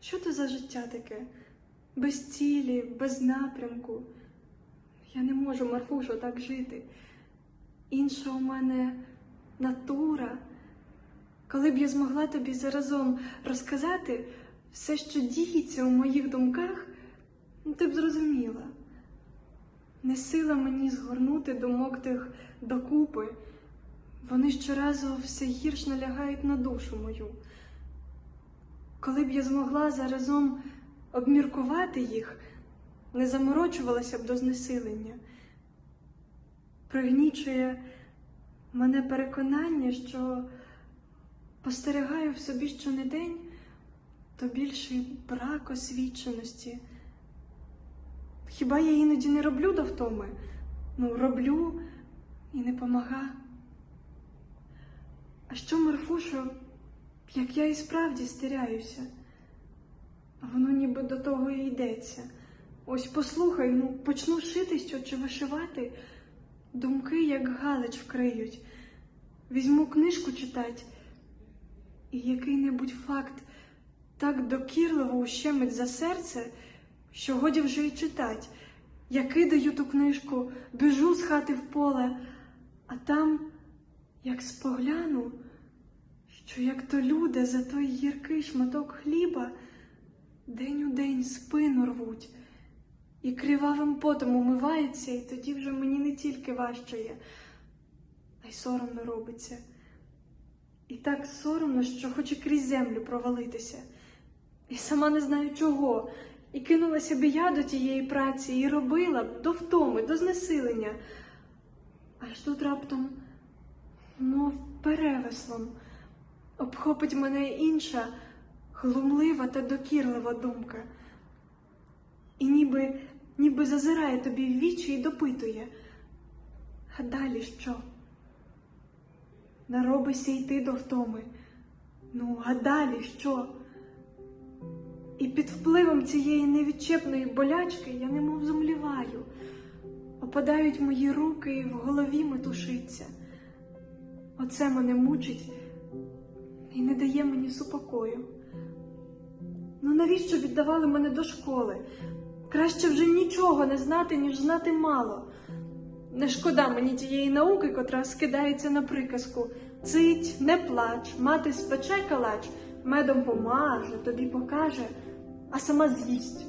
Що то за життя таке? Без цілі, без напрямку. Я не можу, Марфушо, так жити. Інша у мене натура. Коли б я змогла тобі заразом розказати все, що діється у моїх думках, ну, ти б зрозуміла. Не сила мені згорнути думок тих докупи. Вони щоразу все гірш налягають на душу мою. Коли б я змогла заразом обміркувати їх, не заморочувалася б до знесилення. Пригнічує мене переконання, що постерігаю в собі щонедень, то більший брак освіченості. Хіба я іноді не роблю до втоми? Ну, роблю і не помага. А що, Марфушо, як я і справді стеряюся? А воно ніби до того і йдеться. Ось послухай, ну почну шити що чи вишивати, думки, як галич вкриють. Візьму книжку читать, і який-небудь факт так докірливо ущемить за серце, що годі вже й читать. Я кидаю ту книжку, біжу з хати в поле, а там, як спогляну, що як то люди за той гіркий шматок хліба день у день спину рвуть, і кривавим потом умиваються, і тоді вже мені не тільки важчає, а й соромно робиться. І так соромно, що хоче крізь землю провалитися. І сама не знаю чого. І кинулася б я до тієї праці і робила б до втоми, до знесилення. Аж тут раптом, мов перевеслом, обхопить мене інша глумлива та докірлива думка. І ніби, ніби зазирає тобі в вічі і допитує. А далі що? Наробися йти до втоми. Ну, а далі що? І під впливом цієї невідчепної болячки я немов зумліваю. Опадають мої руки і в голові метушиться. Оце мене мучить і не дає мені супокою. Ну навіщо віддавали мене до школи? Краще вже нічого не знати, ніж знати мало. Не шкода мені тієї науки, котра скидається на приказку Цить, не плач, мати спече калач, медом помаже, тобі покаже, а сама з'їсть.